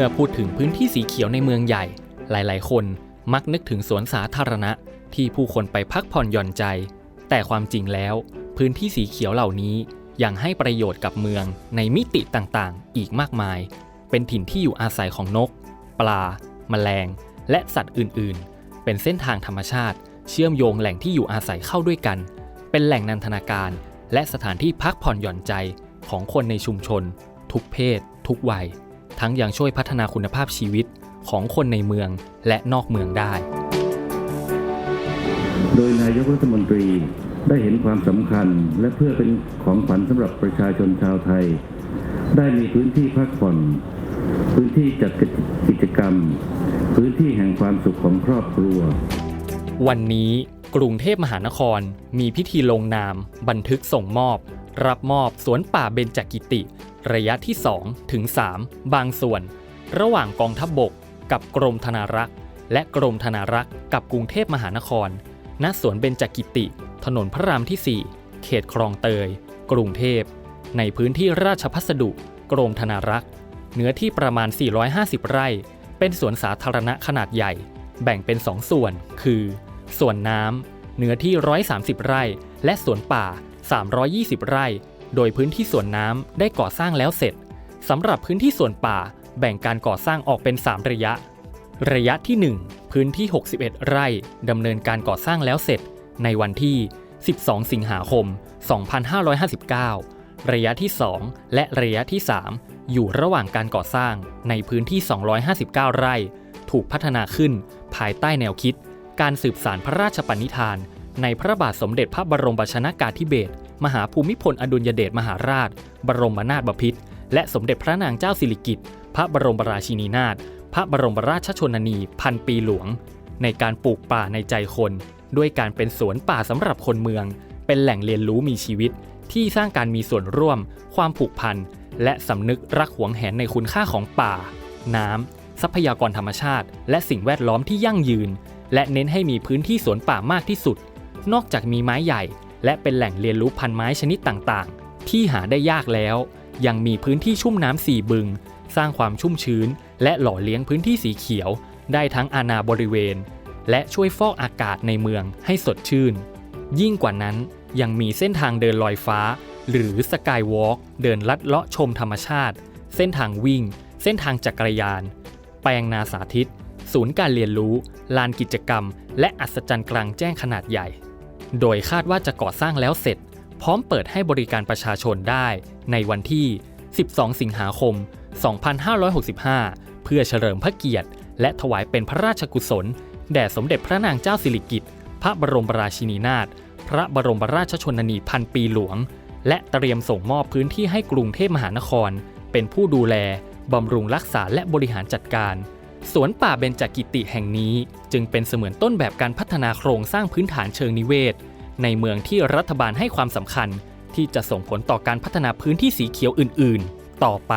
มื่อพูดถึงพื้นที่สีเขียวในเมืองใหญ่ หลายๆ คนมักนึกถึงสวนสาธารณะที่ผู้คนไปพักผ่อนหย่อนใจ แต่ความจริงแล้ว พื้นที่สีเขียวเหล่านี้ยังให้ประโยชน์กับเมืองในมิติต่างๆ อีกมากมาย เป็นถิ่นที่อยู่อาศัยของนก ปลา แมลง และสัตว์อื่นๆ เป็นเส้นทางธรรมชาติ เชื่อมโยงแหล่งที่อยู่อาศัยเข้าด้วยกัน เป็นแหล่งนันทนาการ และสถานที่พักผ่อนหย่อนใจของคนในชุมชน ทุกเพศ ทุกวัย ทั้งยังช่วยพัฒนาคุณภาพชีวิตของคนในเมืองและนอกเมืองได้ โดยนายกรัฐมนตรีได้เห็นความสำคัญและเพื่อเป็นของขวัญสำหรับประชาชนชาวไทย ได้มีพื้นที่พักผ่อน พื้นที่จัดกิจกรรม พื้นที่แห่งความสุขของครอบครัว วันนี้กรุงเทพมหานครมีพิธีลงนาม บันทึกส่งมอบ รับมอบสวนป่าเบญจกิติ ระยะที่ 2 ถึง 3 บางส่วน ระหว่างกองทัพบบก กับกรมธนารักษ์ และกรมธนารักษ์ กับกรุงเทพมหานคร ณ สวนเบญจกิติ ถนนพระรามที่ 4 เขตคลองเตย กรุงเทพ ในพื้นที่ราชพัสดุ กรมธนารักษ์ เนื้อที่ประมาณ 450 ไร่ เป็นสวนสาธารณะขนาดใหญ่ แบ่งเป็น 2 ส่วน คือ ส่วนน้ำเนื้อที่ 130 ไร่ และสวนป่า 320 ไร่ โดยพื้นที่ส่วนน้ำได้ก่อสร้างแล้วเสร็จสำหรับพื้นที่ส่วนป่า แบ่งการก่อสร้างออกเป็น 3 ระยะ ระยะที่ 1 พื้นที่ 61 ไร่ดำเนินการก่อสร้างแล้วเสร็จ ในวันที่ 12 สิงหาคม 2559 ระยะที่ 2 และระยะที่ 3 อยู่ระหว่างการก่อสร้างในพื้นที่ 259 ไร่ ถูกพัฒนาขึ้นภายใต้แนวคิด การสืบสารพระราชปณิธาน ในพระบาทสมเด็จพระบรมชนากาธิเบศรมหาภูมิพลอดุลยเดชมหาราช บรมนาถบพิตรและสมเด็จพระนางเจ้าสิริกิติ์พระบรมราชินีนาถพระบรมราชชนนี พันปีหลวง ในการปลูกป่าในใจคน ด้วยการเป็นสวนป่าสำหรับคนเมือง เป็นแหล่งเรียนรู้มีชีวิต ที่สร้างการมีส่วนร่วม ความผูกพัน และสำนึกรักหวงแหนในคุณค่าของป่า น้ำทรัพยากรธรรมชาติ และสิ่งแวดล้อมที่ยั่งยืน และเน้นให้มีพื้นที่สวนป่ามากที่สุด นอกจากมีไม้ใหญ่ และเป็นแหล่งเรียนรู้พันไม้ชนิดต่างๆ ที่หาได้ยากแล้ว ยังมีพื้นที่ชุ่มน้ำสี่บึง สร้างความชุ่มชื้น และหล่อเลี้ยงพื้นที่สีเขียว ได้ทั้งอาณาบริเวณ และช่วยฟอกอากาศในเมืองให้สดชื่น ยิ่งกว่านั้นยังมีเส้นทางเดินลอยฟ้า หรือสกายวอล์กเดินลัดเลาะชมธรรมชาติ เส้นทางวิ่ง เส้นทางจักรยาน แปลงนาสาธิต ศูนย์การเรียนรู้ ลานกิจกรรม และอัศจรรย์กลางแจ้งขนาดใหญ่ โดยคาดว่าจะก่อสร้างแล้วเสร็จ พร้อมเปิดให้บริการประชาชนได้ในวันที่ 12 สิงหาคม 2565 เพื่อเฉลิมพระเกียรติ และถวายเป็นพระราชกุศล แด่สมเด็จพระนางเจ้าสิริกิติ์พระบรมราชินีนาถพระบรมราชชนนีพันปีหลวง และเตรียมส่งมอบพื้นที่ให้กรุงเทพมหานคร เป็นผู้ดูแลบำรุงรักษาและบริหารจัดการ สวนป่าเบญจกิติแห่งนี้จึงเป็นเสมือนต้นแบบการพัฒนาโครงสร้างพื้นฐานเชิงนิเวศ ในเมืองที่รัฐบาลให้ความสำคัญ ที่จะส่งผลต่อการพัฒนาพื้นที่สีเขียวอื่น ๆ ต่อไป